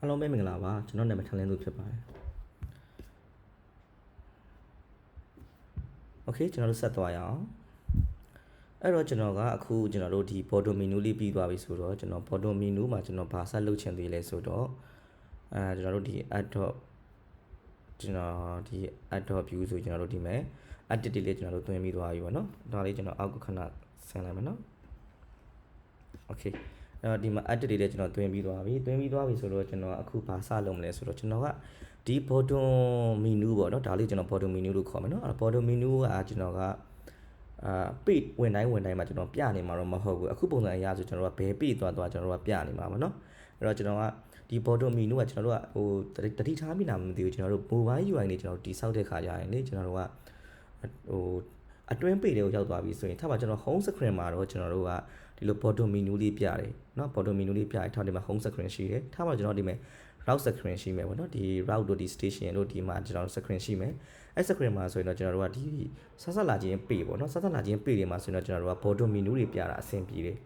အားလုံးပဲမင်္ဂလာပါကျွန်တော်နာမည်ထန်လင်းသူဖြစ်ပါတယ် Okay ကျွန်တော်တို့ဆက်သွားရအောင်အဲ့တော့ကျွန်တော်ကအခုကျွန်တော်တို့ဒီ border menu လေးပြီးသွားပြီဆိုတော့ကျွန်တော် border menu မှာကျွန်တော်ဘာဆက်လုပ်ချင်သေးလဲဆိုတော့အဲကျွန်တော်တို့ဒီ adopt ကျွန်တော်ဒီ adopt view ဆိုကျွန်တော်တို့ဒီမဲ့ activity လေးကျွန်တော်တို့တွင်ပြီးသွားပြီပေါ့နော်ဒါလေးကျွန်တော်အောက်ခဏဆင်လိုက်မယ်နော် Okay အဲ့တော့ဒီမှာ edit တွေလည်းကျွန်တော်တွင်ပြီးသွားပြီတွင်ပြီးသွားပြီဆိုတော့ကျွန်တော်အခုဘာစလုပ်မလဲဆိုတော့ကျွန်တော်ကဒီ bottom menu ပေါ့နော်ဒါလေးကျွန်တော် bottom menu လို့ခေါ်မယ်နော်အဲ့ bottom menu ကကျွန်တော်ကအာ page ဝင်တိုင်းဝင်တိုင်းမှာကျွန်တော်ပြနေမှာတော့မဟုတ်ဘူးအခုပုံစံအရဆိုကျွန်တော်ကဘယ် page သွားသွားကျွန်တော်တို့ကပြနေမှာပါနော်အဲ့တော့ကျွန်တော်ကဒီ bottom menu ကကျွန်တော်တို့ကဟိုတတိထားမိနာမသိဘူးကျွန်တော်တို့ mobile UI နေကျွန်တော်တို့တိစောက်တဲ့ခါကြရင်လေကျွန်တော်တို့ကဟို အတွင်း page တွေကိုရောက်သွားပြီဆိုရင်ထားပါကျွန်တော် home screen မှာတော့ကျွန်တော်တို့ကဒီလို bottom menu လေးပြတယ်เนาะ bottom menu လေးပြတယ်ထားဒီမှာ home screen ရှိတယ်ထားပါကျွန်တော်ဒီမှာ route screen ရှိမယ်ပေါ့နော်ဒီ route တို့ဒီ station တို့ဒီမှာကျွန်တော် screen ရှိမယ်အဲ screen မှာဆိုရင်တော့ကျွန်တော်တို့ကဒီဆက်ဆက်လာခြင်း page ပေါ့နော်ဆက်ဆက်လာခြင်း page တွေမှာဆိုရင်တော့ကျွန်တော်တို့က bottom menu တွေပြတာအဆင်ပြေတယ်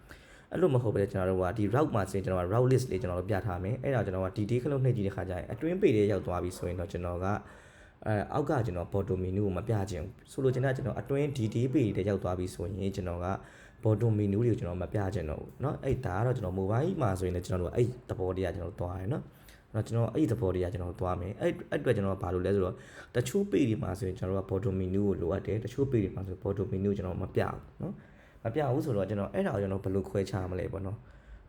အဲ့လိုမဟုတ်ပဲကျွန်တော်တို့ကဒီ route မှာဆိုရင်ကျွန်တော်က route list လေးကျွန်တော်တို့ပြထားမယ်အဲ့ဒါကျွန်တော်ကဒီ date ခလုံးနှိပ်ကြည့်တဲ့ခါကျရင်အတွင်း page တွေရောက်သွားပြီဆိုရင်တော့ကျွန်တော်က အဲအောက်ကကျွန်တော် bottom menu ကိုမပြခြင်းဆိုလိုချင်တာကျွန်တော်အတွင်း DD page တွေရောက်သွားပြီဆိုရင်ကျွန်တော်က bottom menu တွေကိုကျွန်တော်မပြခြင်းတော့ဘူးเนาะအဲ့ဒါကတော့ကျွန်တော် mobile မှာဆိုရင်လည်းကျွန်တော်တို့အဲ့သဘောတရားကျွန်တော်သွားတယ်เนาะအဲ့တော့ကျွန်တော်အဲ့ဒီသဘောတရားကျွန်တော်သွားမယ်အဲ့အဲ့အတွက်ကျွန်တော်ဘာလုပ်လဲဆိုတော့တချို့ page တွေမှာဆိုရင်ကျွန်တော်တို့က bottom menu ကိုလိုအပ်တယ်တချို့ page တွေမှာဆို bottom menu ကိုကျွန်တော်မပြဘူးเนาะမပြဘူးဆိုတော့ကျွန်တော်အဲ့ဒါကိုကျွန်တော်ဘယ်လိုခွဲခြားမလဲပေါ့နော်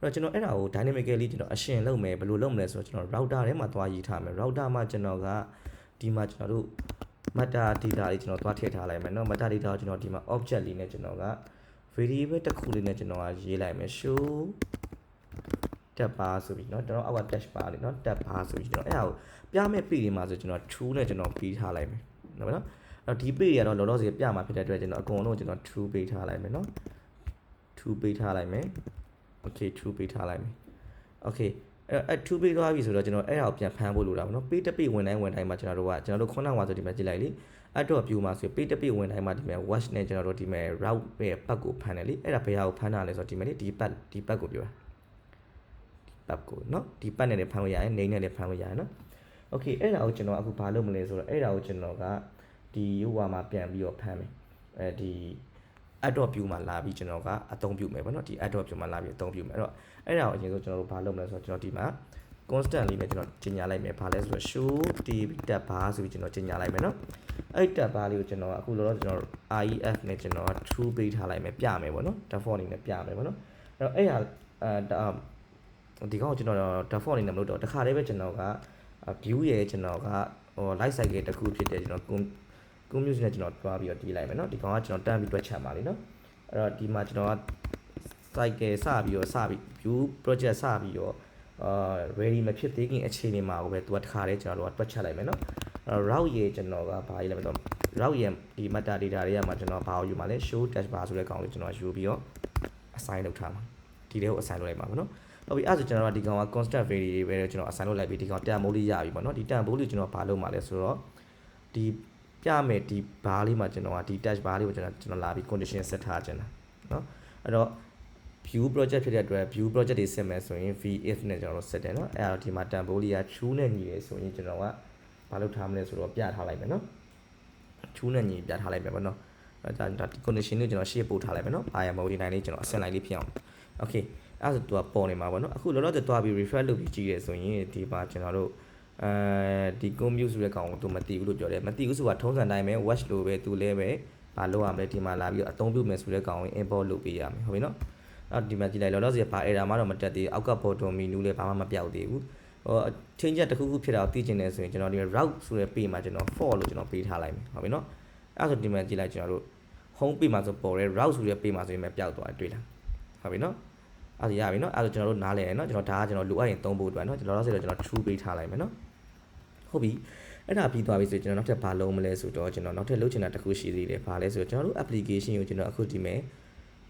အဲ့တော့ကျွန်တော်အဲ့ဒါကို dynamically ကျွန်တော်အရှင်လုပ်မယ်ဘယ်လိုလုပ်မလဲဆိုတော့ကျွန်တော် router ထဲမှာသွားရေးထားမယ် router မှာကျွန်တော်က ဒီမှာကျွန်တော်တို့ meta data လေးကျွန်တော်သွားထည့်ထားလိုက်မယ်เนาะ meta data ကိုကျွန်တော်ဒီမှာ object လေးနဲ့ကျွန်တော်က variable တစ်ခုလေးနဲ့ကျွန်တော်ကရေးလိုက်မယ် show tab bar ဆိုပြီးเนาะကျွန်တော်အောက်က dash bar လေးเนาะ tab bar ဆိုပြီးကျွန်တော်အဲ့ဒါကိုပြမဲ့ page တွေမှာဆိုကျွန်တော် true နဲ့ကျွန်တော်ပြီးထားလိုက်မယ်เนาะနော်အဲ့တော့ဒီ page တွေကတော့လောလောဆယ်ပြမှာဖြစ်တဲ့အတွက်ကျွန်တော်အကုန်လုံးကျွန်တော် true ပေးထားလိုက်မယ်เนาะ true ပေးထားလိုက်မယ် okay true ပေးထားလိုက်မယ် okay အဲ့အဲ့ true ပေးသွားပြီဆိုတော့ကျွန်တော်အဲ့ဒါကိုပြန်ဖမ်းဖို့လိုတာပေါ့နော် page တစ် page ဝင်တိုင်းဝင်တိုင်းမှာကျွန်တော်တို့ကကျွန်တော်တို့ခုနကဆိုဒီမှာကြည့်လိုက်လေအဲ့တော့ view မှာဆို page တစ် page ဝင်တိုင်းမှာဒီမှာ watch နဲ့ကျွန်တော်တို့ဒီမှာ route ရဲ့ပတ်ကိုဖမ်းတယ်လေအဲ့ဒါဘယ်ဟာကိုဖမ်းတာလဲဆိုတော့ဒီမှာလေဒီပတ်ဒီပတ်ကိုပြောတာဒီပတ်ကိုနော်ဒီပတ်နဲ့လည်းဖမ်းလို့ရတယ်နေနဲ့လည်းဖမ်းလို့ရတယ်နော် okay အဲ့ဒါကိုကျွန်တော်အခုဘာလုပ်မလဲဆိုတော့အဲ့ဒါကိုကျွန်တော်ကဒီဟိုမှာပြန်ပြီးတော့ဖမ်းမယ်အဲဒီ add view မှာလာပြီးကျွန်တော်ကအသုံးပြုမယ်ပေါ့နော်ဒီ add view မှာလာပြီးအသုံးပြုမယ်အဲ့တော့အဲ့ဒါကိုအရင်ဆုံးကျွန်တော်တို့ဘာလုပ်မလဲဆိုတော့ကျွန်တော်ဒီမှာ constant လေးနဲ့ကျွန်တော်ကြီးညာလိုက်မယ်ဘာလဲဆိုတော့ show tb tab bar ဆိုပြီးကျွန်တော်ကြီးညာလိုက်မယ်နော်အဲ့ tab bar လေးကိုကျွန်တော်အခုလောလောကျွန်တော် ref နဲ့ကျွန်တော် true ပေးထားလိုက်မယ်ပြမယ်ပေါ့နော် default အနေနဲ့ပြမယ်ပေါ့နော်အဲ့တော့အဲ့ဟာအဲဒီကောင်ကိုကျွန်တော် default အနေနဲ့မလုပ်တော့တခါတည်းပဲကျွန်တော်က view ရဲ့ကျွန်တော်ကဟို light cycle တစ်ခုဖြစ်တဲ့ကျွန်တော် ကွန်မြူးနဲ့ကျွန်တော်တွားပြီးတော့တီးလိုက်မယ်เนาะဒီကောင်ကကျွန်တော်တန်းပြီးတွက်ချပါလိမ့်เนาะအဲ့တော့ဒီမှာကျွန်တော်က cycle စပြီးတော့စပြီး view project စပြီးတော့အာ ready မဖြစ်သေးခင်အခြေအနေမှာကိုပဲသူကတခါတည်းကျွန်တော်တို့ကတွက်ချက်လိုက်မယ်เนาะအဲ့တော့ route ရေကျွန်တော်ကဘာရေးလဲမသိတော့ route ရေဒီ meta data တွေကမှကျွန်တော်ဘာကိုယူမှာလဲ show dash bar ဆိုတဲ့ကောင်ကိုကျွန်တော်ယူပြီးတော့ assign လုပ်ထားမှာဒီလေးကို assign လုပ်လိုက်ပါမယ်เนาะဟုတ်ပြီအဲ့ဆိုကျွန်တော်ကဒီကောင်က constant variable ပဲကျွန်တော် assign လုပ်လိုက်ပြီးဒီကောင်တန်မိုးလေးရပြီပေါ့เนาะဒီတန်မိုးလေးကျွန်တော်ဘာလုပ်မှာလဲဆိုတော့ဒီ ပြမယ်ဒီဘားလေးမှာကျွန်တော်ကဒီ touch bar လေးကိုကျွန်တော်ကျွန်တော်လာပြီး condition set ထားခြင်းတာเนาะအဲ့တော့ view project ဖြစ်တဲ့အတွက် view project တွေ set မယ်ဆိုရင် vif နဲ့ကျွန်တော်တို့ set တယ်เนาะအဲ့တော့ဒီမှာ tempo လေးက true နဲ့ညီတယ်ဆိုရင်ကျွန်တော်ကဘာလုပ်ထားမလဲဆိုတော့ပြထားလိုက်မယ်เนาะ true နဲ့ညီပြထားလိုက်မယ်ပေါ့เนาะအဲ့ဒါဒါ condition လေးကျွန်တော်ရှေ့ပို့ထားလိုက်မယ်เนาะ I am mode နိုင်လေးကျွန်တော်အဆင့်လိုက်လေးဖြစ်အောင် okay အဲ့ဒါဆိုသူကပေါ်နေမှာပေါ့เนาะအခုလောလောဆယ်တွားပြီး refresh လုပ်ပြီးကြည့်ရဆိုရင်ဒီမှာကျွန်တော်တို့ အဲဒီ compute ဆိုတဲ့ကောင်ကိုသူမသိဘူးလို့ပြောတယ်မသိဘူးဆိုတာထုံးစံတိုင်းပဲ watch လို့ပဲသူလည်းပဲဘာလုပ်ရမလဲဒီမှာလာပြီးတော့အသုံးပြုမယ်ဆိုတဲ့ကောင်ကို import လုပ်ပေးရမယ်ဟုတ်ပြီနော်အဲ့ဒီမှာကြည့်လိုက်လောလောဆယ်ဘာ error မှတော့မတက်သေးဘူးအောက်က bottom menu လည်းဘာမှမပြောက်သေးဘူးဟို change တစ်ခုခုဖြစ်တာကိုသိချင်တယ်ဆိုရင်ကျွန်တော်ဒီ route ဆိုတဲ့ page မှာကျွန်တော် for လို့ကျွန်တော်ပေးထားလိုက်မယ်ဟုတ်ပြီနော်အဲ့ဆိုဒီမှာကြည့်လိုက်ကျွန်တော်တို့ home page မှာဆိုပေါ်တဲ့ route ဆိုတဲ့ page မှာဆိုရင်ပဲပျောက်သွားတယ်တွေ့လားဟုတ်ပြီနော်အဲ့ဒါရပြီနော်အဲ့ဒါကျွန်တော်တို့နားလည်ရနော်ကျွန်တော်ဒါကကျွန်တော်လိုအပ်ရင်သုံးဖို့အတွက်နော်ကျွန်တော်တော့ဆိုတော့ကျွန်တော် true ပေးထားလိုက်မယ်နော် ဟုတ်ပြီအဲ့ဒါပြီးသွားပြီဆိုကျွန်တော်နောက်ထပ်ဘာလုပ်မလဲဆိုတော့ကျွန်တော်နောက်ထပ်လုပ်ချင်တာတစ်ခုရှိသေးတယ်ဘာလဲဆိုတော့ကျွန်တော်တို့ application ကိုကျွန်တော်အခုဒီမဲ့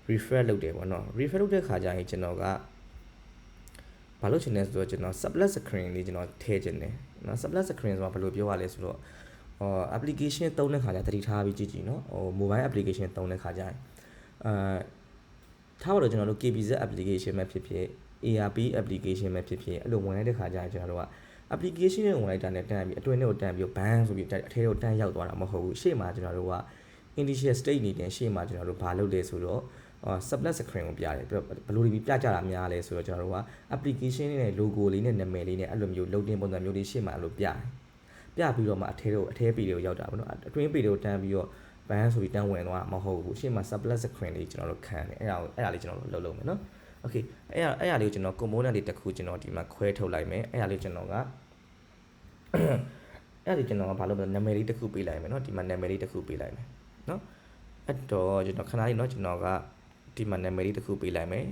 refresh လုပ်တယ်ပေါ့နော် refresh လုပ်တဲ့ခါကျရင်ကျွန်တော်ကဘာလုပ်ချင်လဲဆိုတော့ကျွန်တော် sublet screen လေးကျွန်တော်ထည့်ချင်တယ်နော် sublet screen ဆိုတာဘယ်လိုပြောရလဲဆိုတော့ဟော application သုံးတဲ့ခါကျတတိထားပြီးကြည့်ကြည့်နော်ဟို mobile application သုံးတဲ့ခါကျရင်အာထားပါတော့ကျွန်တော်တို့ KBZ application ပဲဖြစ်ဖြစ် ARP application ပဲဖြစ်ဖြစ်အဲ့လိုဝင်လိုက်တဲ့ခါကျရင်ကျွန်တော်တို့က application နဲ့ဝင်လိုက်တာနဲ့တန်းပြီးအတွင်းထဲကိုတန်းပြီးဘန်းဆိုပြီးအထဲကိုတန်းရောက်သွားတာမဟုတ်ဘူးရှေ့မှာကျွန်တော်တို့က initial state အနေနဲ့ရှေ့မှာကျွန်တော်တို့ဘာလုပ်လဲဆိုတော့ sublet screen ကိုပြတယ်ပြီးတော့ဘယ်လိုဒီပြကြတာများလဲဆိုတော့ကျွန်တော်တို့က application နဲ့ logo လေးနဲ့နာမည်လေးနဲ့အဲ့လိုမျိုး loading ပုံစံမျိုးလေးရှေ့မှာအဲ့လိုပြတယ်ပြပြီးတော့မှအထဲကိုအထဲပေတွေကိုရောက်တာပေါ့နော်အတွင်းပေတွေကိုတန်းပြီးတော့ဘန်းဆိုပြီးတန်းဝင်သွားတာမဟုတ်ဘူးရှေ့မှာ sublet screen လေးကျွန်တော်တို့ခံတယ်အဲ့ဒါကိုအဲ့ဒါလေးကျွန်တော်တို့လုပ်လုပ်မယ်နော် okay အဲ့ဒါအဲ့ဒါလေးကိုကျွန်တော် component လေးတစ်ခုကျွန်တော်ဒီမှာခွဲထုတ်လိုက်မယ်အဲ့ဒါလေးကျွန်တော်ကအဲ့ဒါလေးကျွန်တော်ကဘာလုပ်မလဲနာမည်လေးတစ်ခုပေးလိုက်မယ်နော်ဒီမှာနာမည်လေးတစ်ခုပေးလိုက်မယ်နော်အဲ့တော့ကျွန်တော်ခဏလေးနော်ကျွန်တော်ကဒီမှာနာမည်လေးတစ်ခုပေးလိုက်မယ်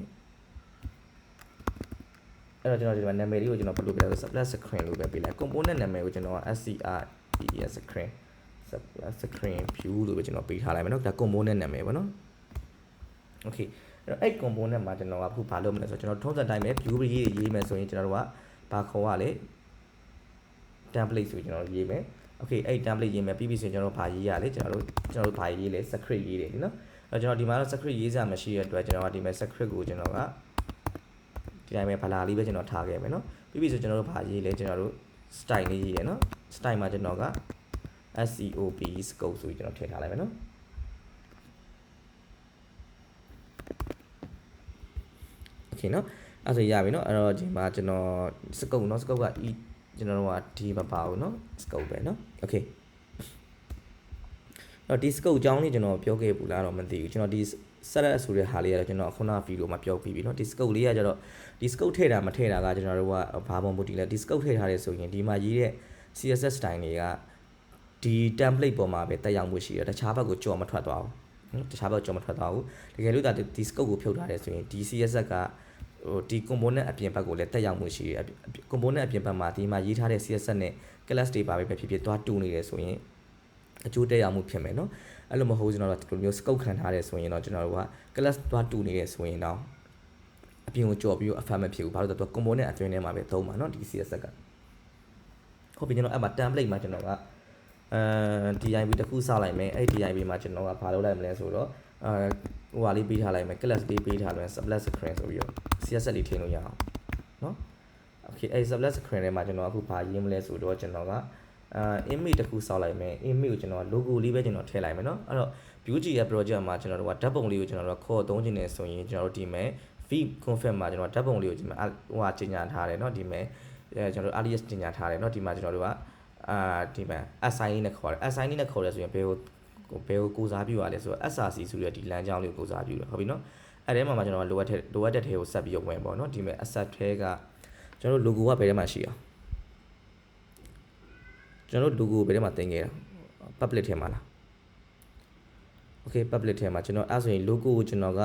အဲ့တော့ကျွန်တော်ဒီမှာနာမည်လေးကိုကျွန်တော်ဘယ်လိုပေးလဲဆို sublet screen လို့ပဲပေးလိုက် component နာမည်ကိုကျွန်တော်က scr screen sublet screen view လို့ပဲကျွန်တော်ပေးထားလိုက်မယ်နော်ဒါ component နာမည်ပေါ့နော် okay အဲ့ တော့အဲ့ component မှာကျွန်တော်ကအခုဘာလုပ်မလဲဆိုတော့ကျွန်တော်ထုံးစံတိုင်းပဲ view ရေးရေးမယ်ဆိုရင်ကျွန်တော်တို့ကဘာခေါ်ရလဲ template ဆိုကျွန်တော်ရေးမယ် okay အဲ့ template ရေးမယ်ပြီးပြီဆိုရင်ကျွန်တော်ဘာရေးရလဲကျွန်တော်တို့ကျွန်တော်တို့ဘာရေးလဲ script ရေးတယ်နော်အဲ့တော့ကျွန်တော်ဒီမှာတော့ script ရေးစရာမရှိတဲ့အတွက်ကျွန်တော်ကဒီမှာ script ကိုကျွန်တော်ကဒီတိုင်းပဲဗလာလေးပဲကျွန်တော်ထားခဲ့မယ်နော်ပြီးပြီဆိုကျွန်တော်တို့ဘာရေးလဲကျွန်တော်တို့ style လေးရေးရနော် style မှာကျွန်တော်က SEOP scope ဆိုပြီးကျွန်တော်ထည့်ထားလိုက်မယ် နော် okay เนาะအဲ့ဆိုရပြီเนาะအဲ့တော့ဒီမှာကျွန်တော် scope เนาะ scope က e ကျွန်တော်တို့ကဒီမပါဘူးเนาะ scope ပဲเนาะ okay အဲ့တော့ဒီ scope အကြောင်းလေးကျွန်တော်ပြောခဲ့ဘူးလားတော့မသိဘူးကျွန်တော်ဒီ set ဆိုတဲ့ဟာလေးကတော့ကျွန်တော်ခုနဗီဒီယိုမှာပြောပြီးပြီเนาะဒီ scope လေးကကျတော့ဒီ scope ထည့်တာမထည့်တာကကျွန်တော်တို့ကဘာပုံမူတည်လဲဒီ scope ထည့်ထားတယ်ဆိုရင်ဒီမှာရေးတဲ့ CSS style တွေကဒီ template ပေါ်မှာပဲတက်ရောက်မှုရှိတယ်တခြားဘက်ကိုကြော်မထွက်သွားဘူးနော်တခြားဘက်ကြော်မထွက်သွားဘူးတကယ်လို့ဒါဒီ scope ကိုဖြုတ်ထားတယ်ဆိုရင်ဒီ CSS က ဟိုဒီ component အပြင်ဘက်ကိုလည်းတက်ရောက်မှုရှိတယ် component အပြင်ဘက်မှာဒီမှာရေးထားတဲ့ CSS နဲ့ class တွေပါပဲဖြစ်ဖြစ်သွားတူနေတယ်ဆိုရင်အကျိုးတက်ရောက်မှုဖြစ်မယ်နော်အဲ့လိုမဟုတ်ကျွန်တော်တို့ဒီလိုမျိုး scope ခံထားတယ်ဆိုရင်တော့ကျွန်တော်တို့က class သွားတူနေတယ်ဆိုရင်တော့အပြင်ကိုကြော်ပြီးအဖတ်မဖြစ်ဘူးဘာလို့လဲဆိုတော့ component အတွင်းထဲမှာပဲသုံးပါနော်ဒီ CSS ကဟုတ်ပြီကျွန်တော်အဲ့မှာ template မှာကျွန်တော်ကအဲ DIV တစ်ခုစလိုက်မယ်အဲ့ DIV မှာကျွန်တော်ကဘာလုပ်လိုက်မလဲဆိုတော့အဲ ဟိုဟာလေးပေးထားလိုက်မယ် class လေးပေးထားလိုက်မယ် sublet screen ဆိုပြီးတော့ CSS လေးထည့်လို့ရအောင်เนาะ okay အဲ့ sublet screen ထဲမှာကျွန်တော်အခုဘာရေးမလဲဆိုတော့ကျွန်တော်ကအာ image တစ်ခုစောက်လိုက်မယ် image ကိုကျွန်တော် logo လေးပဲကျွန်တော်ထည့်လိုက်မယ်เนาะအဲ့တော့ Vue.js ရဲ့ project မှာကျွန်တော်တို့ကဓာတ်ပုံလေးကိုကျွန်တော်တို့ခေါ်သုံးခြင်းနေဆိုရင်ကျွန်တော်တို့ဒီမဲ့ feed config မှာကျွန်တော်ဓာတ်ပုံလေးကိုဒီမှာဟိုဟာကြီးညာထားတယ်เนาะဒီမဲ့အဲကျွန်တော်တို့ alias ကြီးညာထားတယ်เนาะဒီမှာကျွန်တော်တို့ကအာဒီမှာ assign နဲ့ခေါ်တယ် assign နဲ့ခေါ်တယ်ဆိုရင်ဘယ်ကို ဘယ်ကိုကိုစားပြုရလဲဆိုတော့ SRC ဆိုရတဲ့ဒီလမ်းကြောင်းလေးကိုကိုစားပြုတယ်ဟုတ်ပြီเนาะအဲ့ထဲမှာမှကျွန်တော်လိုအပ်တဲ့လိုအပ်တဲ့ထဲကိုဆက်ပြီးတော့ဝင်ပေါ့เนาะဒီမဲ့ asset ထဲကကျွန်တော်တို့ logo ကဘယ်ထဲမှာရှိအောင်ကျွန်တော်တို့ logo ဘယ်ထဲမှာတင်ခဲ့တာ public ထဲမှာလား okay public ထဲမှာကျွန်တော်အဲ့ဆိုရင် logo ကိုကျွန်တော်က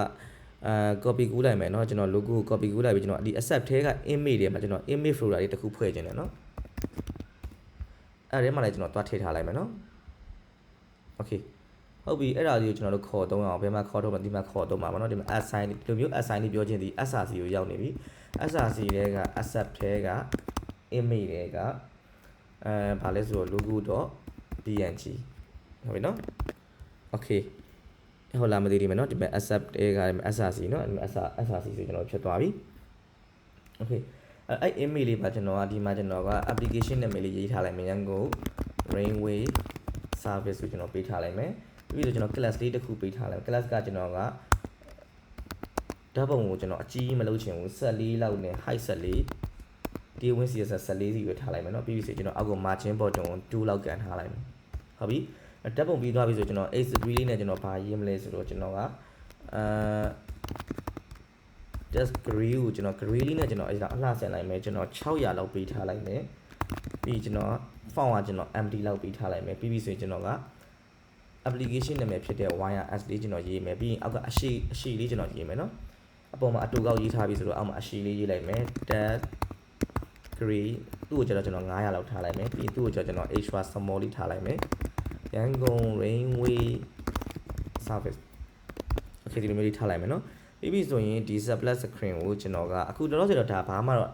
အာ copy ကူးလိုက်မယ်เนาะကျွန်တော် logo ကို copy ကူးလိုက်ပြီးကျွန်တော်ဒီ accept ထဲက image တွေမှာကျွန်တော် image folder တွေတစ်ခုဖွဲ့ခြင်းတယ်เนาะအဲ့ဒီမှာလည်းကျွန်တော်တွားထည့်ထားလိုက်မယ်เนาะ okay ဟုတ်ပြီအဲ့ဒါလေးကိုကျွန်တော်တို့ခေါ်သုံးအောင်ဘယ်မှာခေါ်တော့မဒီမှာခေါ်သုံးပါဗောနော်ဒီမှာ assign ဒီလိုမျိုး assign လေးပြောခြင်းဒီ SRC ကိုရောက်နေပြီ SRC တဲက accept ထဲက image တဲကအဲဘာလဲဆိုတော့ logo.png ဟုတ်ပြီနော် okay ဟုတ်လားမသိသေးမယ်နော်ဒီမှာ accept တဲက SRC နော်ဒီမှာ SRC ဆိုကျွန်တော်ဖြစ်သွားပြီ okay အဲ့ image လေးပါကျွန်တော်ကဒီမှာကျွန်တော်က application နာမည်လေးရေးထားလိုက်မယ်ရန်ကုန် rainway service ကိုကျွန်တော်ပေးထားလိုက်မယ် ပြီးတော့ကျွန်တော် class လေးတစ်ခုပေးထားလိုက် class ကကျွန်တော်ကဓာတ်ပုံကိုကျွန်တော်အကြီးမလုပ်ချင်ဘူးဆက်လေးလောက်နဲ့ height ဆက်လေးဒီဝင်းစီဆက်ဆက်လေးစီပဲထားလိုက်မယ်เนาะပြီးပြီဆိုကျွန်တော်အောက်ကို margin button ကို2လောက်ကန်ထားလိုက်မယ်ဟုတ်ပြီဓာတ်ပုံပြီးသွားပြီဆိုကျွန်တော် H3 လေးနဲ့ကျွန်တော်ဘာရေးမလဲဆိုတော့ကျွန်တော်ကအာ test gray ကိုကျွန်တော် gray လေးနဲ့ကျွန်တော်အဲ့ဒါအလှဆင်လိုက်မယ်ကျွန်တော်600လောက်ပေးထားလိုက်မယ်ပြီးကျွန်တော် font ကကျွန်တော် empty လောက်ပေးထားလိုက်မယ်ပြီးပြီဆိုရင်ကျွန်တော်က application နာမည်ဖြစ်တဲ့ wire s လေးကျွန်တော်ရေးမယ်ပြီးရင်အောက်ကအရှိအရှိလေးကျွန်တော်ရေးမယ်နော်အပေါ်မှာအတူကောက်ရေးထားပြီဆိုတော့အောက်မှာအရှိလေးရေးလိုက်မယ် tab gray သူ့ကိုကျွန်တော်ကျွန်တော်900လောက်ထားလိုက်မယ်ပြီးရင်သူ့ကိုကျွန်တော် extra small လေးထားလိုက်မယ်ရန်ကုန် rainway service okay ဒီလိုမျိုးလေးထားလိုက်မယ်နော်ပြီးပြီဆိုရင်ဒီ sublet screen ကိုကျွန်တော်ကအခုလောလောဆယ်တော့ဒါဘာမှတော့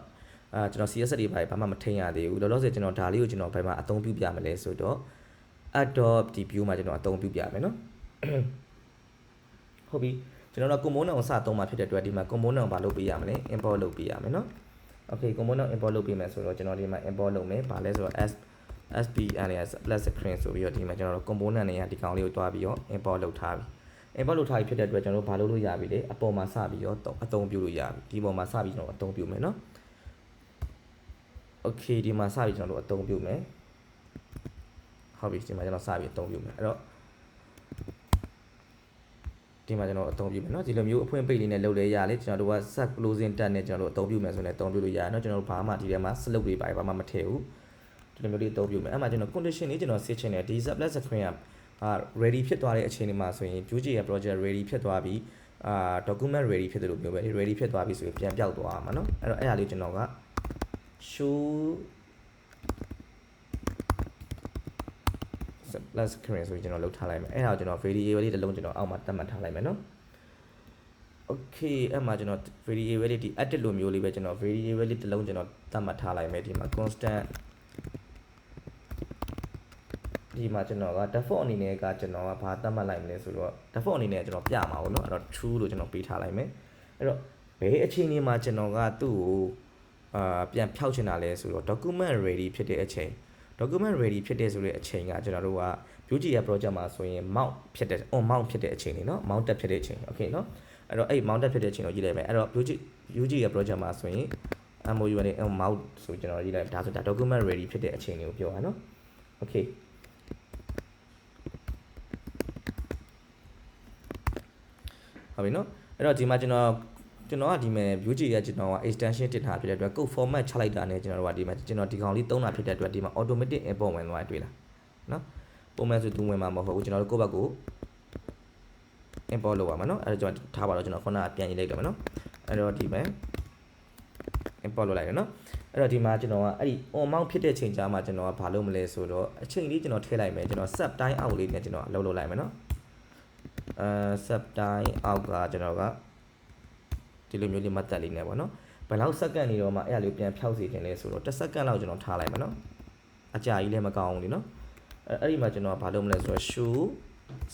အာကျွန်တော် CSS တွေဘာဘာမှမထိန်ရသေးဘူးလောလောဆယ်ကျွန်တော်ဒါလေးကိုကျွန်တော်ဘယ်မှာအသုံးပြုပြမလဲဆိုတော့ Adobe ဒီ view မှာကျွန်တော်အသုံးပြုပြမယ်နော်ဟုတ်ပြီကျွန်တော်တို့ component ကိုစသုံးမှာဖြစ်တဲ့အတွက်ဒီမှာ component ကိုဘာလုပ်ပေးရမလဲ import လုပ်ပေးရမယ်နော် okay component import လုပ်ပေးမယ်ဆိုတော့ကျွန်တော်ဒီမှာ import လုပ်မယ်ဘာလဲဆိုတော့ s SPN နဲ့ plus screen ဆိုပြီးတော့ဒီမှာကျွန်တော်တို့ component တွေကဒီကောင်လေးကိုတွားပြီးတော့ import လုပ်ထားပြီ import လုပ်ထားပြီဖြစ်တဲ့အတွက်ကျွန်တော်တို့ဘာလုပ်လို့ရပြီလဲအပေါ်မှာစပြီးတော့အသုံးပြုလို့ရပြီဒီပေါ်မှာစပြီးကျွန်တော်အသုံးပြုမယ်နော် okay ဒီမှာစပြီးကျွန်တော်တို့အသုံးပြုမယ် ဟုတ်ပြီဒီမှာကျွန်တော်စပြီးအသုံးပြုမယ်အဲ့တော့ဒီမှာကျွန်တော်အသုံးပြုမယ်เนาะဒီလိုမျိုးအဖွင့်ပိတ်လေးနဲ့လုပ်လဲရလေကျွန်တော်တို့က set closing tab နဲ့ကျွန်တော်တို့အသုံးပြုမယ်ဆိုရင်လည်းအသုံးပြုလို့ရတယ်เนาะကျွန်တော်တို့ဘာမှဒီထဲမှာ slope တွေပါဘာမှမထည့်ဘူးဒီလိုမျိုးလေးအသုံးပြုမယ်အဲ့မှာကျွန်တော် condition လေးကျွန်တော် set ချင်တယ်ဒီ set plus screen ကအာ ready ဖြစ်သွားတဲ့အချိန်ဒီမှာဆိုရင် Vue.js ရဲ့ project ready ဖြစ်သွားပြီအာ document ready ဖြစ်တယ်လို့မျိုးပဲ ready ဖြစ်သွားပြီဆိုရင်ပြန်ပြောက်သွားမှာเนาะအဲ့တော့အဲ့ဒါလေးကျွန်တော်က show plus screen ဆိုပြီးကျွန်တော်လုပ်ထားလိုက်မယ်အဲ့ဒါကိုကျွန်တော် variable လေးတစ်လုံးကျွန်တော်အောက်မှာသတ်မှတ်ထားလိုက်မယ်နော် okay အဲ့မှာကျွန်တော် variable လေးဒီ edit လိုမျိုးလေးပဲကျွန်တော် variable လေးတစ်လုံးကျွန်တော်သတ်မှတ်ထားလိုက်မယ်ဒီမှာ constant ဒီမှာကျွန်တော်က default အနေနဲ့ကကျွန်တော်ကဘာသတ်မှတ်လိုက်မလဲဆိုတော့ default အနေနဲ့ကျွန်တော်ပြမှာပေါ့နော်အဲ့တော့ true လို့ကျွန်တော်ပေးထားလိုက်မယ်အဲ့တော့ဘယ်အချိန်ဒီမှာကျွန်တော်ကသူ့ကိုအာပြန်ဖြောက်ချင်တာလဲဆိုတော့ document ready ဖြစ်တဲ့အချိန် document ready ဖြစ်တဲ့ဆိုတဲ့အချိန်ကကျွန်တော်တို့က beauty ရဲ့ project မှာဆိုရင် mount ဖြစ်တဲ့ on mount ဖြစ်တဲ့အချိန်နေနော် mount တက်ဖြစ်တဲ့အချိန် okay နော်အဲ့တော့အဲ့ mount တက်ဖြစ်တဲ့အချိန်ကိုကြည့်လိုက်မယ်အဲ့တော့ beauty beauty ရဲ့ project မှာဆိုရင် MOU နဲ့ on mount ဆိုကျွန်တော်ကြည့်လိုက်ဒါဆိုဒါ document ready ဖြစ်တဲ့အချိန်လေးကိုပြောတာနော် okay ဟုတ်ပြီနော်အဲ့တော့ဒီမှာကျွန်တော် ကျွန်တော်ကဒီမဲ့ Vue.js ရဲ့ကျွန်တော်က extension တင်ထားဖြစ်တဲ့အတွက် code format ချလိုက်တာနဲ့ကျွန်တော်တို့ကဒီမှာကျွန်တော်ဒီကောင်လေးသုံးတာဖြစ်တဲ့အတွက်ဒီမှာ automatic import ဝင်သွားတွေ့လားနော်ပုံမှန်ဆိုသူဝင်မှာမဟုတ်ဘူးကျွန်တော်တို့ကိုယ့်ဘက်ကို import လုပ်ပါမယ်နော်အဲ့ဒါကျွန်တော်ထားပါတော့ကျွန်တော်ခုနကပြန်ရေးလိုက်တော့မယ်နော်အဲ့တော့ဒီမဲ့ import လုပ်လိုက်ရနော်အဲ့တော့ဒီမှာကျွန်တော်ကအဲ့ဒီ on mount ဖြစ်တဲ့ချိန်ကြားမှာကျွန်တော်ကဘာလုပ်မလဲဆိုတော့အချိန်လေးကျွန်တော်ထည့်လိုက်မယ်ကျွန်တော် sub တိုင်းအောက်လေးနဲ့ကျွန်တော်အလုပ်လုပ်လိုက်မယ်နော်အဲ sub တိုင်းအောက်ကကျွန်တော်က ဒီလိုမျိုးလေးမှတ်သက်လေးနဲ့ပေါ့နော်ဘယ်လောက်စက္ကန့်နေတော့မှအဲ့ဒါလေးပြန်ဖြောက်စီခြင်းလဲဆိုတော့တစ်စက္ကန့်လောက်ကျွန်တော်ထားလိုက်မယ်နော်အကြာကြီးလည်းမကောင်းဘူးလीနော်အဲ့အဲ့ဒီမှာကျွန်တော်ဘာလုပ်မလဲဆိုတော့ show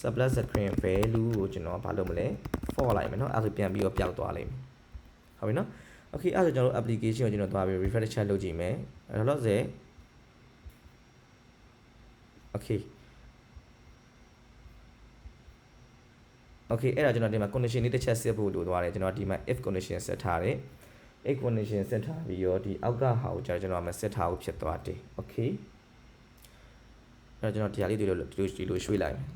sublet screen value ကိုကျွန်တော်ဘာလုပ်မလဲ for လိုက်မယ်နော်အဲ့ဒါဆိုပြန်ပြီးတော့ပျောက်သွားလိမ့်မယ်ဟုတ်ပြီနော် okay အဲ့ဒါဆိုကျွန်တော်တို့ application ကိုကျွန်တော်သွားပြီး refresh check လုပ်ကြည့်မယ်အဲ့တော့ဆို okay okay အဲ့ဒါကျွန်တော်ဒီမှာ condition လေးတစ်ချက် set ဖို့လိုသွားတယ်ကျွန်တော်ဒီမှာ if condition set ထားတယ် if condition set ထားပြီးတော့ဒီအောက်ကဟာကိုကျွန်တော်မ set ထားဘူးဖြစ်သွားတယ် okay အဲ့တော့ကျွန်တော်ဒီဟာလေးဒီလိုဒီလိုဒီလိုရွှေ့လိုက်မယ်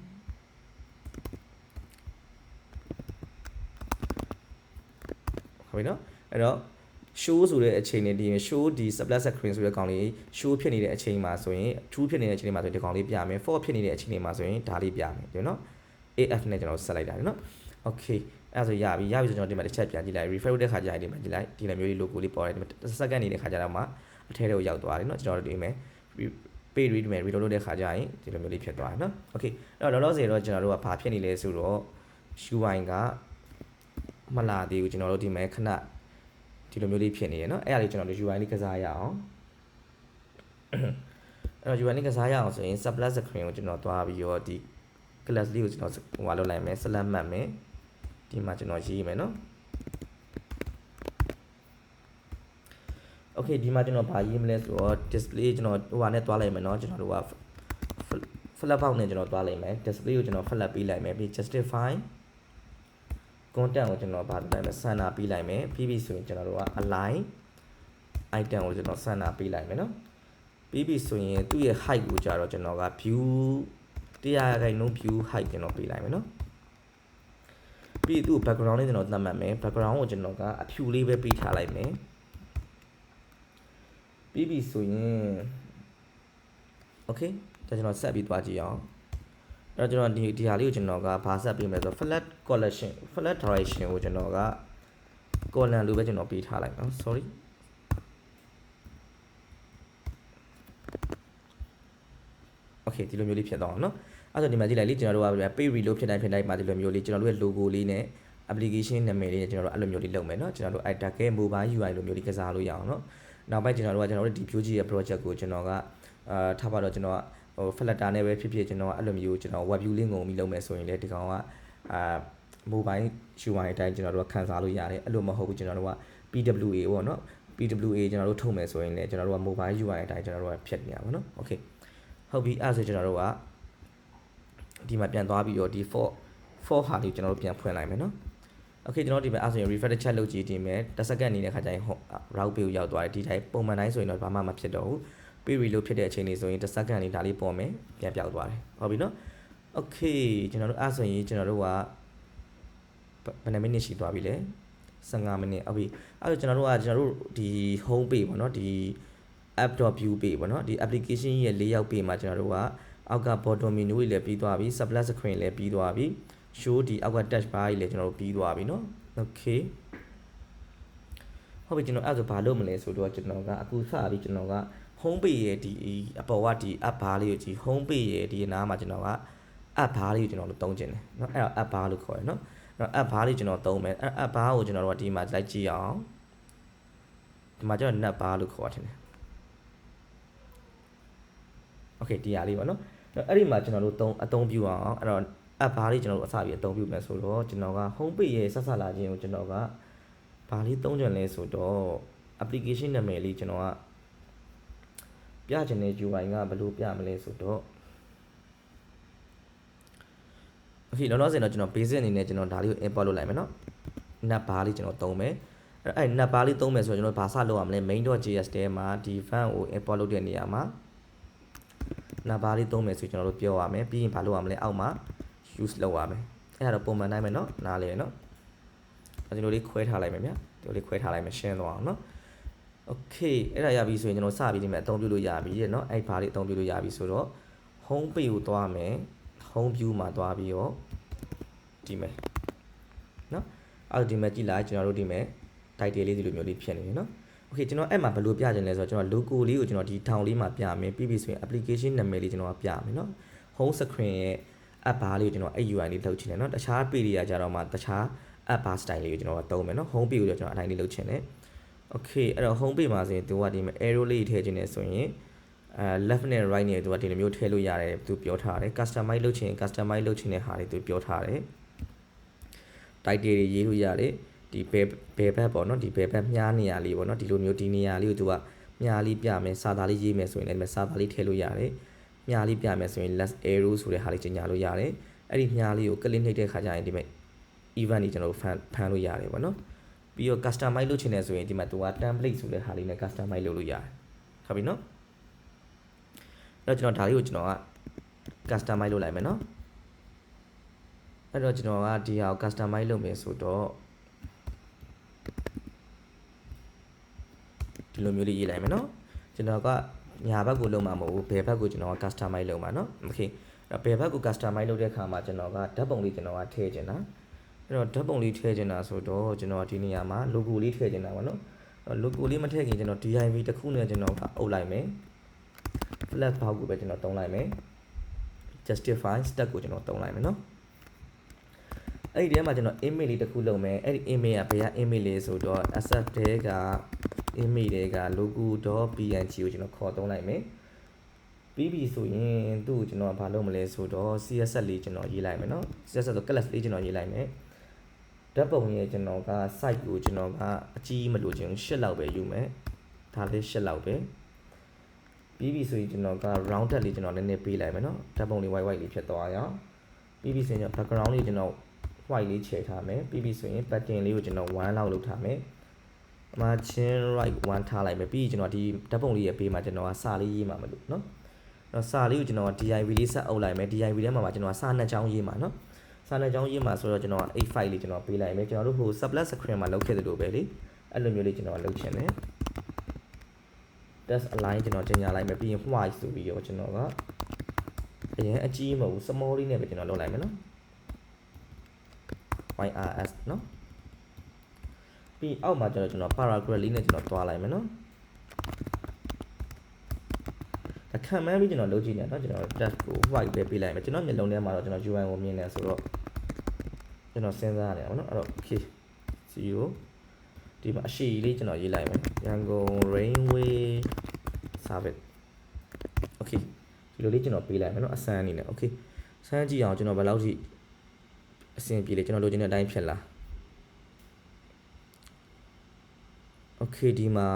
ဟုတ်ပြီနော်အဲ့တော့ show ဆိုတဲ့အချိန်နဲ့ဒီ show ဒီ sublet screen ဆိုတဲ့ကောင်လေး show ဖြစ်နေတဲ့အချိန်မှာဆိုရင် true ဖြစ်နေတဲ့အချိန်မှာဆိုရင်ဒီကောင်လေးပြမယ် false ဖြစ်နေတဲ့အချိန်မှာဆိုရင်ဒါလေးပြမယ်ဒီနော် AF နဲ့ကျွန်တော်ဆက်လိုက်တာနော် okay အဲ့ဒါဆိုရပြီရပြီဆိုကျွန်တော်ဒီမှာတစ်ချက်ပြန်ကြည့်လိုက် refresh တဲ့ခါကျရင်ဒီမှာကြည့်လိုက်ဒီလိုမျိုးလေး logo လေးပေါ်တယ်ဒီမှာတစ်စက္ကန့်နေတဲ့ခါကျတော့မှအထဲထဲကိုရောက်သွားတယ်နော်ကျွန်တော်တို့ဒီမှာ page read မယ် reload လုပ်တဲ့ခါကျရင်ဒီလိုမျိုးလေးဖြစ်သွားတယ်နော် okay အဲ့တော့လောလောဆယ်တော့ကျွန်တော်တို့ကဘာဖြစ်နေလဲဆိုတော့ UI ကမလာသေးဘူးကျွန်တော်တို့ဒီမှာခဏဒီလိုမျိုးလေးဖြစ်နေရနော်အဲ့ဒါလေးကျွန်တော်တို့ UI လေးကစားရအောင်အဲ့တော့ UI လေးကစားရအောင်ဆိုရင် sublet screen ကိုကျွန်တော်သွားပြီးတော့ဒီ class လေးကိုကျွန်တော်ဟိုမှာလုပ်လိုက်မယ် select မှတ်မယ်ဒီမှာကျွန်တော်ရေးမယ်နော် okay ဒီမှာကျွန်တော်ဗာရေးမလဲဆိုတော့ display ကျွန်တော်ဟိုဟာနဲ့တွားလိုက်မယ်နော်ကျွန်တော်တို့က flip box နဲ့ကျွန်တော်တွားလိုက်မယ် display ကိုကျွန်တော် flip ပေးလိုက်မယ်ပြီး justify content ကိုကျွန်တော်ဗာလိုက်မယ် center ပေးလိုက်မယ်ပြီးပြီဆိုရင်ကျွန်တော်တို့က align item ကိုကျွန်တော် center ပေးလိုက်မယ်နော်ပြီးပြီဆိုရင်သူ့ရဲ့ height ကိုကြာတော့ကျွန်တော်က view တရားခိုင်နှုန်း view height ကျွန်တော်ပေးလိုက်မယ်เนาะပြီးသူ့ background လေးကျွန်တော်သတ်မှတ်မယ် background ကိုကျွန်တော်ကအဖြူလေးပဲပေးထားလိုက်မယ်ပြီးပြီဆိုရင် okay ဒါကျွန်တော်ဆက်ပြီးသွားကြည့်အောင်အဲ့တော့ကျွန်တော်ဒီဒီဟာလေးကိုကျွန်တော်ကဘာဆက်ပေးမလဲဆိုတော့ flat collection flat direction ကိုကျွန်တော်က column လို့ပဲကျွန်တော်ပေးထားလိုက်နော် sorry okay ဒီလိုမျိုးလေးဖြစ်သွားအောင်နော် အဲ့တော့ဒီမှာကြည့်လိုက်လေကျွန်တော်တို့က page reload ဖြစ်တိုင်းဖြစ်တိုင်းမှာဒီလိုမျိုးလေးကျွန်တော်တို့ရဲ့ logo လေးနဲ့ application နာမည်လေးနဲ့ကျွန်တော်တို့အဲ့လိုမျိုးလေးလုပ်မယ်เนาะကျွန်တော်တို့ iTag ရဲ့ mobile UI လိုမျိုးလေးကစားလို့ရအောင်เนาะနောက်ပိုင်းကျွန်တော်တို့ကကျွန်တော်တို့ဒီ Vue.js ရဲ့ project ကိုကျွန်တော်ကအာထားပါတော့ကျွန်တော်ကဟို Flutter နဲ့ပဲဖြစ်ဖြစ်ကျွန်တော်ကအဲ့လိုမျိုးကျွန်တော် web view လေးငုံပြီးလုပ်မယ်ဆိုရင်လည်းဒီကောင်ကအာ mobile UI အတိုင်းကျွန်တော်တို့ကခန်းစားလို့ရတယ်အဲ့လိုမဟုတ်ဘူးကျွန်တော်တို့က PWA ပေါ့နော် PWA ကျွန်တော်တို့ထုတ်မယ်ဆိုရင်လည်းကျွန်တော်တို့က mobile UI အတိုင်းကျွန်တော်တို့ကဖြတ်နေရပါတော့ okay ဟုတ်ပြီအဲ့ဒါဆိုကျွန်တော်တို့က ဒီမှာပြန်သွားပြီးတော့ဒီ for for ဟာလေးကျွန်တော်တို့ပြန်ဖွင့်လိုက်မယ်နော် okay ကျွန်တော်ဒီမှာအဲ့ဆိုရင် refresh chat လုပ်ကြည့်တင်မယ်တစ်စက္ကန့်နေတဲ့ခါကျရင် route page ကိုရောက်သွားတယ်ဒီတိုင်းပုံမှန်တိုင်းဆိုရင်တော့ဘာမှမဖြစ်တော့ဘူး page reload ဖြစ်တဲ့အချိန်လေးဆိုရင်တစ်စက္ကန့်လေးဒါလေးပေါ်မယ်ပြန်ပြောက်သွားတယ်ဟုတ်ပြီနော် okay ကျွန်တော်တို့အဲ့ဆိုရင်ကျွန်တော်တို့ကဘယ်နှမိနစ်ရှိသွားပြီလဲ15မိနစ်ဟုတ်ပြီအဲ့တော့ကျွန်တော်တို့ကကျွန်တော်တို့ဒီ home page ပေါ့နော်ဒီ app.view page ပေါ့နော်ဒီ application ရဲ့ layout page မှာကျွန်တော်တို့က အောက်က bottom menu တွေလည်းပြီးသွားပြီ sublet screen လည်းပြီးသွားပြီ show ဒီအောက်က touch bar ကြီးလည်းကျွန်တော်တို့ပြီးသွားပြီเนาะ okay ဟုတ်ပြီကျွန်တော်အဲ့ဒါဆိုဘာလုပ်မလဲဆိုတော့ကျွန်တော်ကအခုစပြီးကျွန်တော်က home page ရဲ့ဒီအပေါ်ကဒီ app bar လေးကိုကြည့် home page ရဲ့ဒီနားမှာကျွန်တော်က app bar လေးကိုကျွန်တော်တို့သုံးကျင်တယ်เนาะအဲ့တော့ app bar လို့ခေါ်တယ်เนาะအဲ့တော့ app bar လေးကျွန်တော်သုံးမယ်အဲ့ app bar ကိုကျွန်တော်တို့ကဒီမှာလိုက်ကြည့်အောင်ဒီမှာကျွန်တော် net bar လို့ခေါ်တယ်โอเคဒီဟာလေးပါเนาะ အဲ့ဒီမှာကျွန်တော်တို့သုံးအသုံးပြုအောင်အဲ့တော့ app ဘာလေးကျွန်တော်တို့အစပြီးအသုံးပြုမယ်ဆိုတော့ကျွန်တော်က home page ရဲ့ဆက်ဆက်လာခြင်းကိုကျွန်တော်ကဘာလေးသုံးကြလဲဆိုတော့ application နာမည်လေးကျွန်တော်ကပြချင်တဲ့ UI ကဘယ်လိုပြမလဲဆိုတော့ Okay လောလောဆယ်တော့ကျွန်တော် basic အနေနဲ့ကျွန်တော်ဒါလေးကို import လုပ်လိုက်မယ်เนาะ nut bar လေးကျွန်တော်သုံးမယ်အဲ့အဲ့ nut bar လေးသုံးမယ်ဆိုတော့ကျွန်တော်ဘာစလုပ်ရမလဲ main.js တဲမှာဒီ file ကို import လုပ်တဲ့နေရာမှာ nut bar လေးသုံးမယ်ဆိုကျွန်တော်တို့ပြောရမယ်ပြီးရင်ဘာလုပ်ရမလဲအောက်မှာ use လုပ်ရမယ်အဲ့ဒါတော့ပုံမှန်တိုင်းပဲเนาะနားလေเนาะဒီလိုလေးခွဲထားလိုက်မယ်ဗျဒီလိုလေးခွဲထားလိုက်မယ်ရှင်းသွားအောင်เนาะ okay အဲ့ဒါရပြီဆိုရင်ကျွန်တော်စပြီးဒီမှာအသုံးပြုလို့ရပြီတဲ့เนาะအဲ့ဘာလေးအသုံးပြုလို့ရပြီဆိုတော့ home page ကိုသွားမယ် home view မှာသွားပြီးတော့ဒီမဲ့เนาะအဲ့ဒီမဲ့ကြည့်လိုက်ကျွန်တော်တို့ဒီမဲ့ title လေးဒီလိုမျိုးလေးဖြစ်နေတယ်เนาะ okay ကျွန်တော်အဲ့မှာဘယ်လိုပြချင်လဲဆိုတော့ကျွန်တော် logo လေးကိုကျွန်တော်ဒီထောင်လေးမှာပြမယ်ပြီးပြီဆိုရင် application နာမည်လေးကျွန်တော်ကပြမယ်เนาะ home screen ရဲ့ app bar လေးကိုကျွန်တော်အဲ့ UI လေးလုပ်ချင်တယ်เนาะတခြား page တွေကကြတော့မှတခြား app bar style လေးကိုကျွန်တော်ကသုံးမယ်เนาะ home page ကိုကျွန်တော်အတိုင်းလေးလုပ်ချင်တယ် okay အဲ့တော့ home page မှာဆိုရင်သူကဒီမှာ arrow လေးထည့်ချင်တယ်ဆိုရင်အဲ left နဲ့ right နဲ့သူကဒီလိုမျိုးထည့်လို့ရတယ်သူပြောထားတယ် customize လုပ်ချင် customize လုပ်ချင်တဲ့ဟာတွေသူပြောထားတယ် title တွေရေးလို့ရတယ် ဒီဘယ်ဘယ်ဘက်ပေါ့နော်ဒီဘယ်ဘက်မြားနေရလေးပေါ့နော်ဒီလိုမျိုးဒီနေရာလေးကိုသူကမြားလေးပြမယ်စာသားလေးရေးမယ်ဆိုရင်လည်းဒီမှာစာသားလေးထည့်လို့ရတယ်မြားလေးပြမယ်ဆိုရင် less arrow ဆိုတဲ့ဟာလေးကျင်ညာလို့ရတယ်အဲ့ဒီမြားလေးကို click နှိပ်တဲ့ခါကျရင်ဒီမှာ event ကြီးကျွန်တော်တို့ဖန်ဖန်လို့ရတယ်ပေါ့နော်ပြီးတော့ customize လုပ်ချင်တယ်ဆိုရင်ဒီမှာသူက template ဆိုတဲ့ဟာလေးနဲ့ customize လုပ်လို့ရတယ်ဟုတ်ပြီနော်အဲ့တော့ကျွန်တော်ဒါလေးကိုကျွန်တော်က customize လုပ်လိုက်မယ်နော်အဲ့တော့ကျွန်တော်ကဒီဟာကို customize လုပ်မယ်ဆိုတော့ ဒီလိုမျိုးလေးရေးလိုက်မယ်နော်ကျွန်တော်ကညာဘက်ကိုလုပ်မှာမဟုတ်ဘူးဘယ်ဘက်ကိုကျွန်တော်က customize လုပ်မှာနော်โอเคအဲ့ဘယ်ဘက်ကို customize လုပ်တဲ့အခါမှာကျွန်တော်ကဓာတ်ပုံလေးကျွန်တော်ကထည့်ချင်တာအဲ့တော့ဓာတ်ပုံလေးထည့်ချင်တာဆိုတော့ကျွန်တော်ဒီနေရာမှာ logo လေးထည့်ချင်တာပါနော် logo လေးမထည့်ခင်ကျွန်တော် div တစ်ခုနဲ့ကျွန်တော်ကအုပ်လိုက်မယ် flat ဘောက်ကိုပဲကျွန်တော်တုံးလိုက်မယ် justify step ကိုကျွန်တော်တုံးလိုက်မယ်နော်အဲ့ဒီထဲမှာကျွန်တော် image လေးတစ်ခုလုပ်မယ်အဲ့ဒီ image ကဘယ်က image လေးဆိုတော့ asset တဲက image တွေက logo.png ကိုကျွန်တော်ခေါ်သုံးလိုက်မယ်ပြီးပြီဆိုရင်သူ့ကိုကျွန်တော်ဘာလုပ်မလဲဆိုတော့ CSS လေးကျွန်တော်ရေးလိုက်မယ်နော် CSS ဆို class လေးကျွန်တော်ရေးလိုက်မယ်ဓာတ်ပုံရဲ့ကျွန်တော်က site ကိုကျွန်တော်ကအကြီးမလို့ခြင်း၈လောက်ပဲယူမယ်ဒါလေး၈လောက်ပဲပြီးပြီဆိုရင်ကျွန်တော်က round tab လေးကျွန်တော်နည်းနည်းပေးလိုက်မယ်နော်ဓာတ်ပုံလေး white white လေးဖြစ်သွားရအောင်ပြီးပြီဆိုရင် background လေးကျွန်တော် white လေးချဲထားမယ်ပြီးပြီဆိုရင် pattern လေးကိုကျွန်တော်1လောက်လုပ်ထားမယ် အမှချင်း right 1ထားလိုက်မယ်ပြီးကျွန်တော်ဒီဓာတ်ပုံလေးရဲ့ဘေးမှာကျွန်တော်ကစာလေးရေးမှာမလို့နော်တော့စာလေးကိုကျွန်တော် div လေးဆက်အုပ်လိုက်မယ် div ထဲမှာမှာကျွန်တော်ကစာနှစ်ချောင်းရေးမှာနော်စာနှစ်ချောင်းရေးမှာဆိုတော့ကျွန်တော်က8 file လေးကျွန်တော်ပေးလိုက်မယ်ကျွန်တော်တို့ဟို sublet screen မှာလုပ်ခဲ့သလိုပဲလေအဲ့လိုမျိုးလေးကျွန်တော်လုပ်ချင်တယ် test align ကျွန်တော်ကြီးညာလိုက်မယ်ပြီးရင် white ဆိုပြီးတော့ကျွန်တော်ကအရင်အကြီးမဟုတ်ဘူး small လေးနဲ့ပဲကျွန်တော်လုပ်လိုက်မယ်နော် YRS နော် ပြီးအောက်မှာကျတော့ကျွန်တော် paragraph လေးနဲ့ကျွန်တော်တွားလိုက်မယ်နော်ဒါခံမှန်းပြီးကျွန်တော်လုပ်ကြည့်နေတော့ကျွန်တော် test ကို white ပဲပေးလိုက်မယ်ကျွန်တော်မျက်လုံးထဲမှာတော့ကျွန်တော် UI ကိုမြင်နေဆိုတော့ကျွန်တော်စဉ်းစားနေအောင်နော်အဲ့တော့ okay 0ဒီမှာအရှိလေးကျွန်တော်ရေးလိုက်မယ်ရန်ကုန် railway service okay ဒီလိုလေးကျွန်တော်ပေးလိုက်မယ်နော်အစမ်းအနေနဲ့ okay စမ်းကြည့်အောင်ကျွန်တော်ဘယ်လောက်ထိအဆင်ပြေလေကျွန်တော်လိုချင်တဲ့အတိုင်းဖြစ်လား Okay ဒီမှာ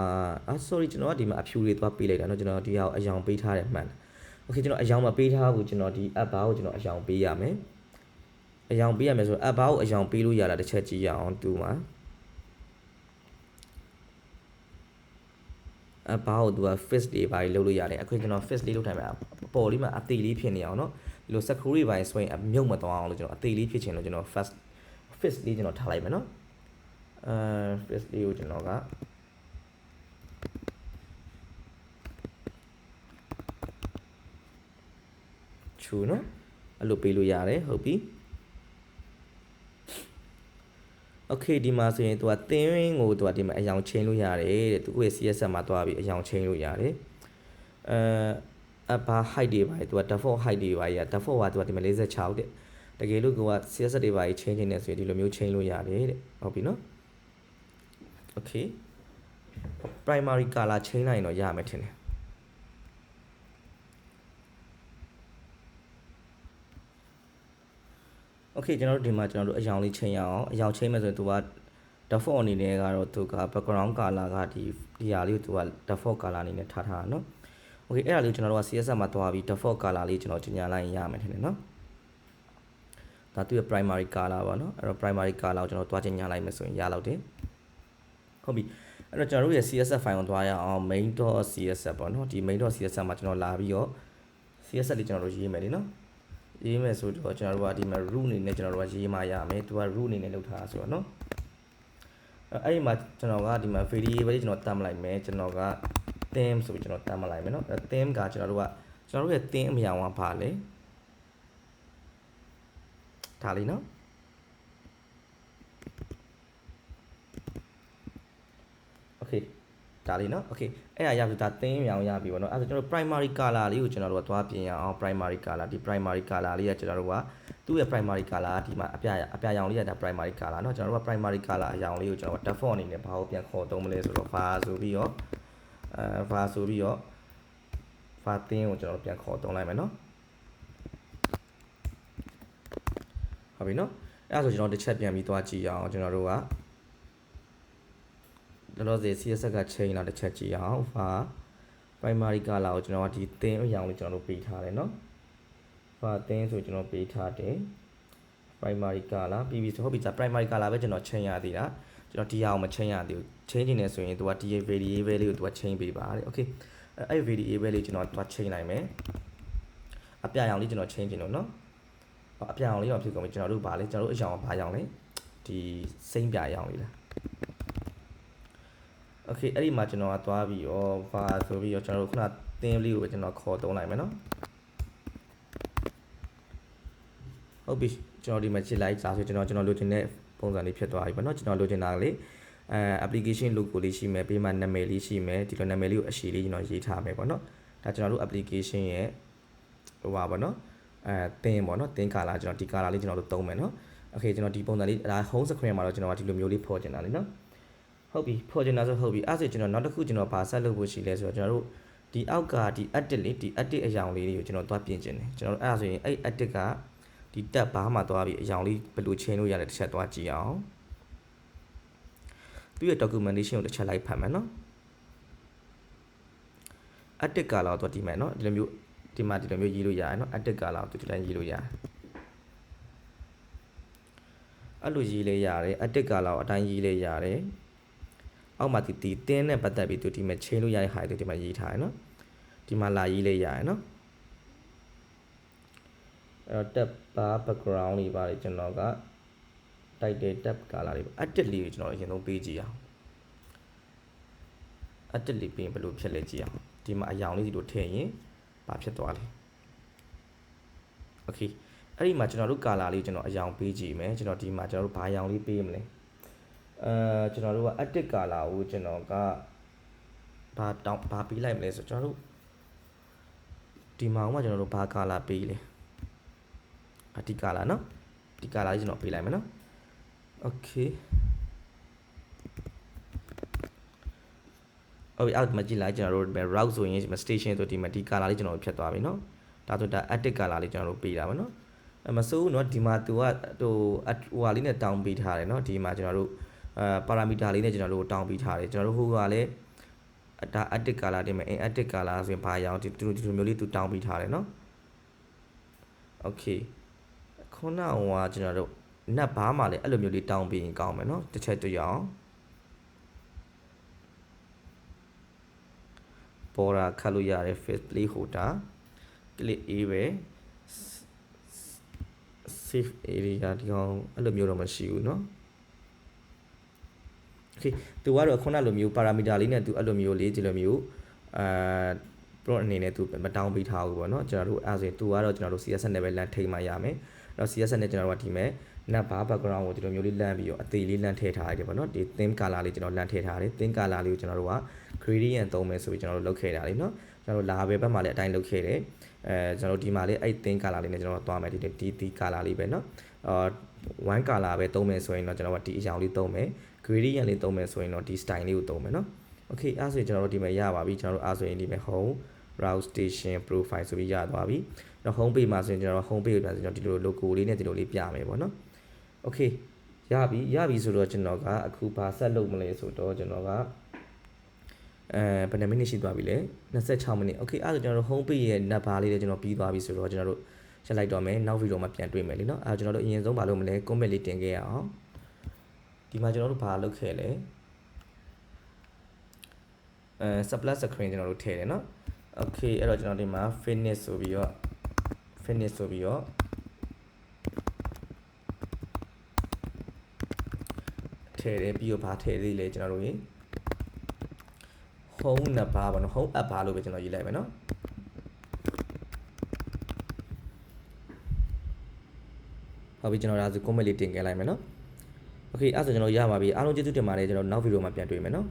အာ sorry ကျွန်တော်ကဒီမှာအဖြူတွေသွားပေးလိုက်တာเนาะကျွန်တော်ဒီဟာကိုအယောင်ပေးထားတယ်မှန်တယ် Okay ကျွန်တော်အယောင်မပေးထားဘူးကျွန်တော်ဒီ app ဘာကိုကျွန်တော်အယောင်ပေးရမယ်အယောင်ပေးရမယ်ဆိုတော့ app ဘာကိုအယောင်ပေးလို့ရတာတစ်ချက်ကြည့်ရအောင်တူမှာ app ဘာကိုသူက fix တွေဘာတွေလုပ်လို့ရတယ်အခုကျွန်တော် fix လေးလုပ်ထိုင်မှာအပေါ်လေးမှာအသေးလေးဖြစ်နေအောင်เนาะဒီလို screw တွေပိုင်းဆွဲရင်အမြုပ်မသွားအောင်လို့ကျွန်တော်အသေးလေးဖြစ်ချင်လို့ကျွန်တော် first fix လေးကျွန်တော်ထားလိုက်မယ်เนาะအဲ fix လေးကိုကျွန်တော်က ချူနော်အဲ့လိုပေးလို့ရတယ်ဟုတ်ပြီโอเคဒီမှာဆိုရင်သူကသင်းရင်းကိုသူကဒီမှာအယောင်ချင်းလို့ရတယ်တဲ့သူ့ရဲ့ CSS မှာသွားပြီးအယောင်ချင်းလို့ရတယ်အဲအဘာ height တွေပါသူက default height တွေပါရ default ကသူကဒီမှာ46တဲ့တကယ်လို့ကိုက CSS တွေပါချင်းချင်းနေဆိုရင်ဒီလိုမျိုးချင်းလို့ရတယ်တဲ့ဟုတ်ပြီနော်โอเค primary color ချင်းလိုက်ရင်တော့ရမယ်ထင်တယ် โอเคကျွန်တော်တို့ဒီမှာကျွန်တော်တို့အယောင်လေးချိန်ရအောင်အယောင်ချိန်မယ်ဆိုရင်သူက default အနေနဲ့ကတော့သူက background color ကဒီဒီဟာလေးကိုသူက default color အနေနဲ့ထားထားတာเนาะโอเคအဲ့ဒါလေးကိုကျွန်တော်တို့က CSS မှာသွားပြီး default color လေးကျွန်တော်ကြီးညာလိုက်ရင်ရမယ်ထင်တယ်เนาะဒါသူ့ရဲ့ primary color ပါเนาะအဲ့တော့ primary color ကိုကျွန်တော်သွားကြီးညာလိုက်မယ်ဆိုရင်ရလောက်တယ်ဟုတ်ပြီ အဲ့တော့ကျွန်တော်တို့ရဲ့ CSS file ကိုသွားရအောင် main.css ပေါ့เนาะဒီ main.css မှာကျွန်တော်လာပြီးတော့ CSS လေးကျွန်တော်တို့ရေးမယ်လीเนาะရေးမယ်ဆိုတော့ကျွန်တော်တို့ကဒီမှာ root အနေနဲ့ကျွန်တော်တို့ကရေးမှရမယ်သူက root အနေနဲ့လုပ်ထားတာဆိုတော့เนาะအဲ့ဒီမှာကျွန်တော်ကဒီမှာ variable လေးကျွန်တော်တမ်းလိုက်မယ်ကျွန်တော်က theme ဆိုပြီးကျွန်တော်တမ်းလိုက်မယ်เนาะအဲ့ theme ကကျွန်တော်တို့ကကျွန်တော်တို့ရဲ့ theme အရာကဘာလဲဒါလေးเนาะ ဒါလေးနော် okay အဲ့ဒါရပြီဒါသင်းမြောင်ရပြီပေါ့နော်အဲ့ဒါကျွန်တော် primary color လေးကိုကျွန်တော်တို့ကသွားပြင်ရအောင် primary color ဒီ primary color လေးကကျွန်တော်တို့ကသူ့ရဲ့ primary color ဒီမှာအပြအပြရောင်လေးကဒါ primary color နော်ကျွန်တော်တို့က primary color အရောင်လေးကိုကျွန်တော်က default အနေနဲ့ဘာကိုပြန်ခေါ်သုံးမလဲဆိုတော့ var ဆိုပြီးတော့အဲ var ဆိုပြီးတော့ var သင်းကိုကျွန်တော်ပြန်ခေါ်သုံးလိုက်မယ်နော်ဟုတ်ပြီနော်အဲ့ဒါဆိုကျွန်တော်တစ်ချက်ပြန်ပြီးသွားကြည့်ရအောင်ကျွန်တော်တို့က လောလောဆယ် CSS က chain လာတစ်ချက်ကြည့်အောင် var primary color ကိုကျွန်တော်ကဒီ theme အရောင်လေးကျွန်တော်တို့ပေးထားတယ်เนาะ var theme ဆိုကျွန်တော်ပေးထားတယ် primary color ပြီးပြီဆိုဟုတ်ပြီじゃ primary color ပဲကျွန်တော် chain ရသေးတာကျွန်တော်ဒီအောင်မ chain ရသေးဘူး chain နေတယ်ဆိုရင်သူကဒီ variable လေးကိုသူက chain ပေးပါတဲ့ okay အဲ့ variable လေးကျွန်တော်သူက chain နိုင်မယ်အပြရောင်လေးကျွန်တော် chain ခြင်းလို့เนาะအပြရောင်လေးတော့ဖြစ်ကုန်ပြီကျွန်တော်တို့ဗာလဲကျွန်တော်တို့အရောင်ကဘာရောင်လဲဒီစိမ့်ပြရောင်လေးလား โอเคအဲ့ဒီမှာကျွန်တော်ကသွားပြီးရောဘာဆိုပြီးရောကျွန်တော်တို့ခုနသင်းလေးကိုပဲကျွန်တော်ခေါ်သုံးလိုက်မယ်နော်ဟုတ်ပြီကျွန်တော်ဒီမှာကြည့်လိုက်ဒါဆိုကျွန်တော်ကျွန်တော်လိုချင်တဲ့ပုံစံလေးဖြစ်သွားပြီပေါ့နော်ကျွန်တော်လိုချင်တာကလေအဲ application logo လေးရှိမယ်ပြီးမှနာမည်လေးရှိမယ်ဒီလိုနာမည်လေးကိုအရှိလေးကျွန်တော်ရေးထားမယ်ပေါ့နော်ဒါကျွန်တော်တို့ application ရဲ့ဟိုပါပေါ့နော်အဲတင်းပေါ့နော်တင်းကာလာကျွန်တော်ဒီကာလာလေးကျွန်တော်တို့သုံးမယ်နော်โอเคကျွန်တော်ဒီပုံစံလေးဒါ home screen မှာတော့ကျွန်တော်ကဒီလိုမျိုးလေးဖော်ချင်တာလေနော် ဟုတ်ပြီဖော်ချင်တာဆိုဟုတ်ပြီအဲ့ဒါဆိုကျွန်တော်နောက်တစ်ခုကျွန်တော်ဗာဆက်လုပ်ဖို့ရှိလဲဆိုတော့ကျွန်တော်တို့ဒီအောက်ကဒီ edit လေးဒီ edit အယောင်လေးတွေကိုကျွန်တော်သွားပြင်ကျင်တယ်ကျွန်တော်အဲ့ဒါဆိုရင်အဲ့ edit ကဒီ tab ဘားမှာသွားပြီးအယောင်လေးဘယ်လိုချင်းလို့ရလဲတစ်ချက်သွားကြည့်အောင်ပြီးရ documentation ကိုတစ်ချက်လိုက်ဖတ်မယ်နော် edit ကလာတော့ဒီမယ်နော်ဒီလိုမျိုးဒီမှာဒီလိုမျိုးရေးလို့ရတယ်နော် edit ကလာတော့ဒီတိုင်းရေးလို့ရတယ်အဲ့လိုရေးလေးရတယ် edit ကလာတော့အတိုင်းရေးလေးရတယ် အောက်မှာဒီဒီတင်းနဲ့ပတ်သက်ပြီးသူဒီမှာချိန်လို့ရတဲ့ဟာတွေဒီမှာရေးထားရနော်ဒီမှာလာရေးလေးရရနော်အဲ့တော့ tab bar background လေးပါတယ်ကျွန်တော်ကတိုက်တဲ့ tab color လေးပါ edit လေးကိုကျွန်တော်အရင်ဆုံးပေးကြည့်အောင် edit လေးပြင်ဘယ်လိုဖြစ်လဲကြည့်အောင်ဒီမှာအယောင်လေးဒီလိုထည့်ရင်ဘာဖြစ်သွားလဲ okay အဲ့ဒီမှာကျွန်တော်တို့ color လေးကျွန်တော်အယောင်ပေးကြည့်မယ်ကျွန်တော်ဒီမှာကျွန်တော်တို့ဘာအယောင်လေးပေးမလဲ အဲကျွန်တော်တို့က edit color ကိုကျွန်တော်ကဘာတောင်းဘာပေးလိုက်မလဲဆိုကျွန်တော်တို့ဒီမှာကကျွန်တော်တို့ဘာ color ပေးလဲအဒီ color เนาะဒီ color လေးကျွန်တော်ပေးလိုက်မယ်เนาะ okay ဟုတ်ပြီအောက်မှာကြည့်လိုက်ကျွန်တော်တို့ route ဆိုရင် station ဆိုဒီမှာဒီ color လေးကျွန်တော်ဖြတ်သွားပြီเนาะဒါဆိုဒါ edit color လေးကျွန်တော်တို့ပေးတာပါเนาะ အမစိုးဘူးเนาะဒီမှာ तू ကဟိုအဟိုဟာလေးနဲ့တောင်းပေးထားတယ်เนาะဒီမှာကျွန်တော်တို့ အာပါရာမီတာလေးနဲ့ကျွန်တော်တို့တောင်းပေးထားတယ်ကျွန်တော်တို့ဟိုကလည်းအဒါ active color တင်မယ် in active color ဆိုရင်ဘာရအောင်ဒီဒီလိုမျိုးလေး तू တောင်းပေးထားတယ်เนาะ okay ခုနကဟိုကကျွန်တော်တို့နက်ဘားမှာလည်းအဲ့လိုမျိုးလေးတောင်းပေးရင်ကောင်းမယ်เนาะတစ်ချက်တွေ့ရအောင်ပေါ်တာခတ်လို့ရတယ် face play holder click A ပဲ safe area ဒီကောင်အဲ့လိုမျိုးတော့မရှိဘူးเนาะ okay သူကတော့ခုနလိုမျိုး parameter လေးနဲ့သူအဲ့လိုမျိုးလေးဒီလိုမျိုးအာ prompt အနေနဲ့သူမတောင်းပေးထားဘူးပေါ့เนาะကျွန်တော်တို့အဲ့ဆိုရင်သူကတော့ကျွန်တော်တို့ CSS နဲ့ပဲလမ်းထိမှရမယ်အဲ့တော့ CSS နဲ့ကျွန်တော်တို့ကဒီမဲ့နက်ဘာ background ကိုဒီလိုမျိုးလေးလမ်းပြီးတော့အသေးလေးလမ်းထည့်ထားရတယ်ပေါ့เนาะဒီ theme color လေးကျွန်တော်လမ်းထည့်ထားတယ် theme color လေးကိုကျွန်တော်တို့က gradient သုံးမယ်ဆိုပြီးကျွန်တော်တို့လုပ်ခဲ့တာလေးเนาะကျွန်တော်တို့လာဘယ်ဘက်မှာလည်းအတိုင်းလုပ်ခဲ့တယ်အဲကျွန်တော်တို့ဒီမှာလေးအဲ့ theme color လေးနဲ့ကျွန်တော်တို့သွားမယ်ဒီဒီဒီ color လေးပဲเนาะအာ1 color ပဲသုံးမယ်ဆိုရင်တော့ကျွန်တော်ကဒီအရောင်လေးသုံးမယ် gradient လေးသုံးမယ်ဆိုရင်တော့ဒီ style လေးကိုသုံးမယ်เนาะ okay အဲ့ဆိုရင်ကျွန်တော်တို့ဒီမှာရပါပြီကျွန်တော်တို့အဲ့ဆိုရင်ဒီမှာ home browse station profile ဆိုပြီးရသွားပြီတော့ home page မှာဆိုရင်ကျွန်တော် home page ကိုပြန်ဆိုကျွန်တော်ဒီလို logo လေးနဲ့ဒီလိုလေးပြမယ်ပေါ့နော် okay ရပြီရပြီဆိုတော့ကျွန်တော်ကအခုဘာဆက်လုပ်မလဲဆိုတော့ကျွန်တော်ကအဲဘယ်နှမိနစ်ရှိသွားပြီလဲ26မိနစ် okay အဲ့ဒါကျွန်တော်တို့ home page ရဲ့ nut bar လေးတွေကျွန်တော်ပြီးသွားပြီဆိုတော့ကျွန်တော်တို့ရက်လိုက်တော့မယ်နောက်ဗီဒီယိုမှာပြန်တွေ့မယ်လीเนาะအဲ့ဒါကျွန်တော်တို့အရင်ဆုံးမလုပ်မလဲ comment လေးတင်ခဲ့ရအောင် ဒီမှာကျွန်တော်တို့ဘာလုပ်ခဲ့လဲအဲ surplus screen ကျွန်တော်တို့ထည့်တယ်เนาะ okay အဲ့တော့ကျွန်တော်ဒီမှာ finish ဆိုပြီးတော့ finish ဆိုပြီးတော့ထည့်တယ်ပြီးတော့ဘာထည့်သေးလဲကျွန်တော်တို့ရေ home နဘာပါနော် home app ဘာလို့ပဲကျွန်တော်ရေးလိုက်မယ်နော်ဟုတ်ပြီကျွန်တော်ဒါဆို comment လေးတင်ခဲ့လိုက်မယ် နော် okay အဲ့ဒါဆိုကျွန်တော်ရပါပြီအားလုံးကျေးဇူးတင်ပါတယ်ကျွန်တော်နောက်ဗီဒီယိုမှာပြန်တွေ့မယ်နော်